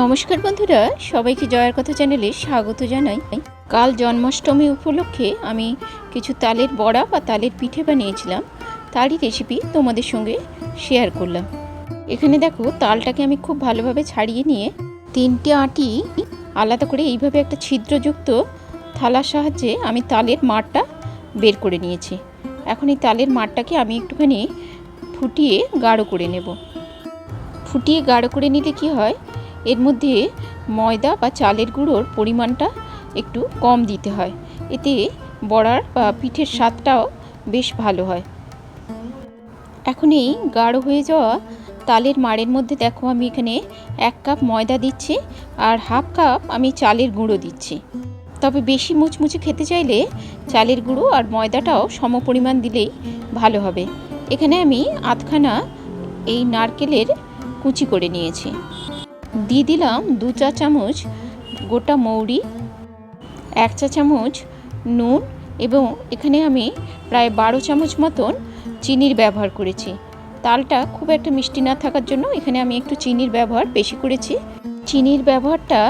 নমস্কার বন্ধুরা, সবাইকে জয়ার কথা চ্যানেলে স্বাগত জানাই। কাল জন্মাষ্টমী উপলক্ষে আমি কিছু তালের বড়া বা তালের পিঠে বানিয়েছিলাম। তারই রেসিপি তোমাদের সঙ্গে শেয়ার করলাম। এখানে দেখো, তালটাকে আমি খুব ভালোভাবে ছাড়িয়ে নিয়ে তিনটে আটি আলাদা করে এইভাবে একটা ছিদ্রযুক্ত থালার সাহায্যে আমি তালের মাড়টা বের করে নিয়েছি। এখন এই তালের মাড়টাকে আমি একটুখানি ফুটিয়ে গাঢ় করে নেব। ফুটিয়ে গাঢ় করে নিলে কি হয় এর মধ্যে ময়দা বা চালের গুঁড়োর পরিমাণটা একটু কম দিতে হয়। এতে বড়ার বা পিঠের স্বাদটাও বেশ ভালো হয়। এখন এই গাঢ় হয়ে যাওয়া তালের মাড়ের মধ্যে দেখো আমি এখানে এক কাপ ময়দা দিচ্ছি আর হাফ কাপ আমি চালের গুঁড়ো দিচ্ছি। তবে বেশি মুচমুচে খেতে চাইলে চালের গুঁড়ো আর ময়দাটাও সম পরিমাণ দিলেই ভালো হবে। এখানে আমি আধখানা এই নারকেলের কুচি করে নিয়েছি। দিয়ে দিলাম দু চা চামচ গোটা মৌরি, এক চা চামচ নুন এবং এখানে আমি প্রায় বারো চামচ মতন চিনির ব্যবহার করেছি। তালটা খুব একটা মিষ্টি না থাকার জন্য এখানে আমি একটু চিনির ব্যবহার বেশি করেছি। চিনির ব্যবহারটা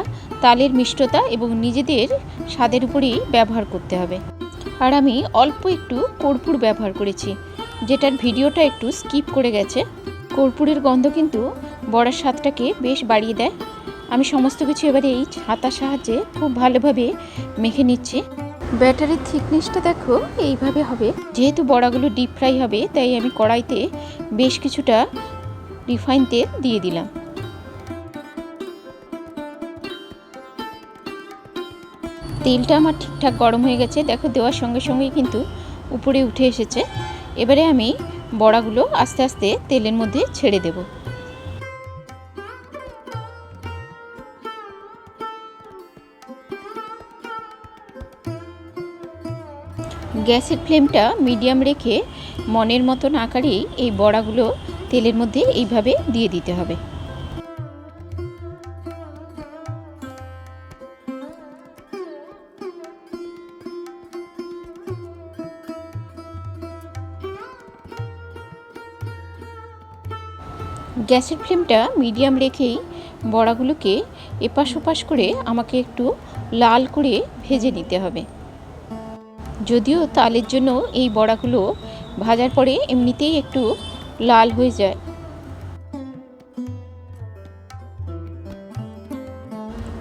তালের মিষ্টতা এবং নিজেদের স্বাদের উপরেই ব্যবহার করতে হবে। আর আমি অল্প একটু কর্পূর ব্যবহার করেছি, যেটার ভিডিওটা একটু স্কিপ করে গেছে। কর্পূরের গন্ধ কিন্তু বড়ার স্বাদটাকে বেশ বাড়িয়ে দেয়। আমি সমস্ত কিছু এবারে এই হাতার সাহায্যে খুব ভালোভাবে মেখে নিচ্ছি। ব্যাটারির থিকনেসটা দেখো, এইভাবে হবে। যেহেতু বড়াগুলো ডিপ ফ্রাই হবে, তাই আমি কড়াইতে বেশ কিছুটা রিফাইন তেল দিয়ে দিলাম। তেলটা আমার ঠিকঠাক গরম হয়ে গেছে। দেখো, দেওয়ার সঙ্গে সঙ্গেই কিন্তু উপরে উঠে এসেছে। এবারে আমি বড়াগুলো আস্তে আস্তে তেলের মধ্যে ছেড়ে দেব। গ্যাসের ফ্লেমটা মিডিয়াম রেখে মনের মতন আকারেই এই বড়াগুলো তেলের মধ্যে এইভাবে দিয়ে দিতে হবে। গ্যাসের ফ্লেমটা মিডিয়াম রেখেই বড়াগুলোকে এপাশ ওপাশ করে আমাকে একটু লাল করে ভেজে নিতে হবে। যদিও তালের জন্য এই বড়াগুলো ভাজার পরে এমনিতেই একটু লাল হয়ে যায়।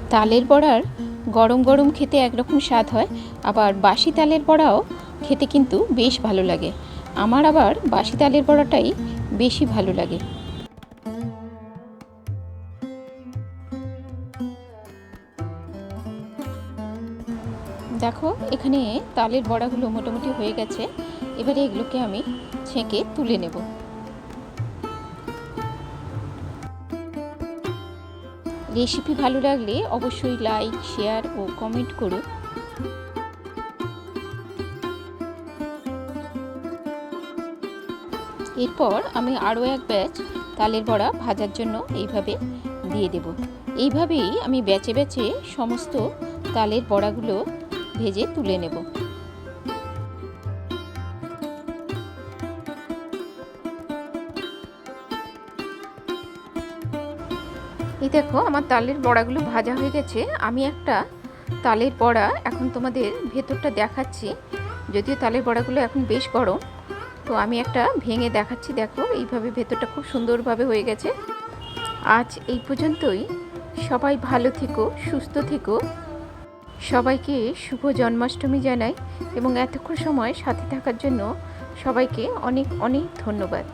তালের বড়ার গরম গরম খেতে একরকম স্বাদ হয়, আবার বাসি তালের বড়াও খেতে কিন্তু বেশ ভালো লাগে। আমার আবার বাসি তালের বড়াটাই বেশি ভালো লাগে। দেখো, এখানে তালের বড়াগুলো মোটামুটি হয়ে গেছে। এবারে এগুলোকে আমি ছেঁকে তুলে নেব। রেসিপি ভালো লাগলে অবশ্যই লাইক শেয়ার ও কমেন্ট করো। এরপর আমি আরও এক ব্যাচ তালের বড়া ভাজার জন্য এইভাবে দিয়ে দেব। এইভাবেই আমি বেচে বেচে সমস্ত তালের বড়াগুলো ভেজে তুলে নেব। এই দেখো, আমার তালের বড়াগুলো ভাজা হয়ে গেছে। আমি একটা তালের বড়া এখন তোমাদের ভেতরটা দেখাচ্ছি। যদিও তালের বড়াগুলো এখন বেশ গরম, তো আমি একটা ভেঙে দেখাচ্ছি, দেখো। এইভাবে ভেতরটা খুব সুন্দরভাবে হয়ে গেছে। আজ এই পর্যন্তই। সবাই ভালো থেকো, সুস্থ থেকো। সবাইকে শুভ জন্মাষ্টমী জানাই এবং এতক্ষণ সময় সাথে থাকার জন্য সবাইকে অনেক অনেক ধন্যবাদ।